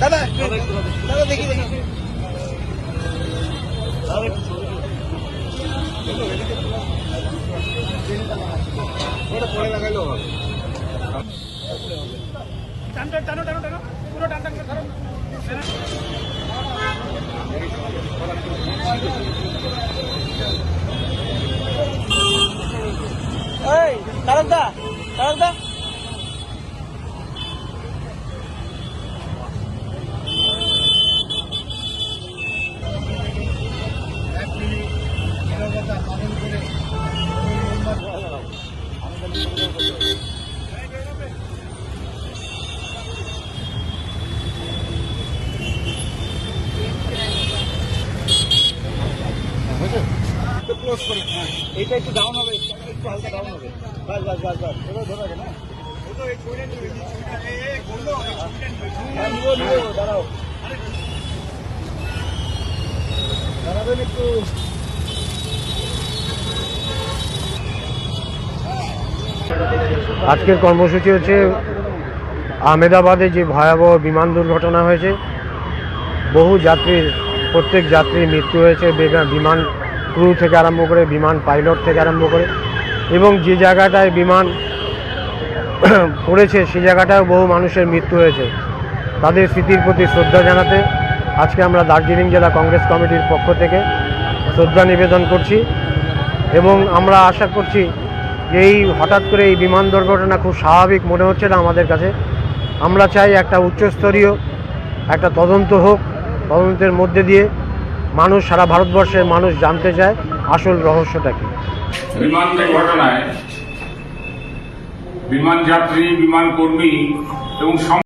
দাদা দাদা দেখি দেখি। পরে লাগাইলেও হবে টানো টানো টানো। টানো পুরো টান টান ধরো। এই তারকদা তারকদা। এইটা একটু ডাউন হবে একটু হালকা ডাউন হবে। বাস বাস বাস বাস হ্যাঁ, দাঁড়াও। দাঁড়াবেন একটু। আজকের কর্মসূচি হচ্ছে আহমেদাবাদে যে ভয়াবহ বিমান দুর্ঘটনা হয়েছে। বহু যাত্রীর, প্রত্যেক যাত্রীর মৃত্যু হয়েছে বিমান ক্রু থেকে আরম্ভ করে, বিমান পাইলট থেকে আরম্ভ করে এবং যে জায়গাটায় বিমান পড়েছে সেই জায়গাটায় বহু মানুষের মৃত্যু হয়েছে। তাদের স্মৃতির প্রতি শ্রদ্ধা জানাতে আজকে আমরা দার্জিলিং জেলা কংগ্রেস কমিটির পক্ষ থেকে শ্রদ্ধা নিবেদন করছি এবং আমরা আশা করছি এই হঠাৎ করে এই বিমান দুর্ঘটনা খুব স্বাভাবিক মনে হচ্ছে না আমাদের কাছে। আমরা চাই একটা উচ্চস্তরীয়, একটা তদন্ত হোক, তদন্তের মধ্যে দিয়ে মানুষ, সারা ভারতবর্ষের মানুষ জানতে চায় আসল রহস্যটা কি। বিমান দুর্ঘটনায় বিমান যাত্রী, বিমান কর্মী এবং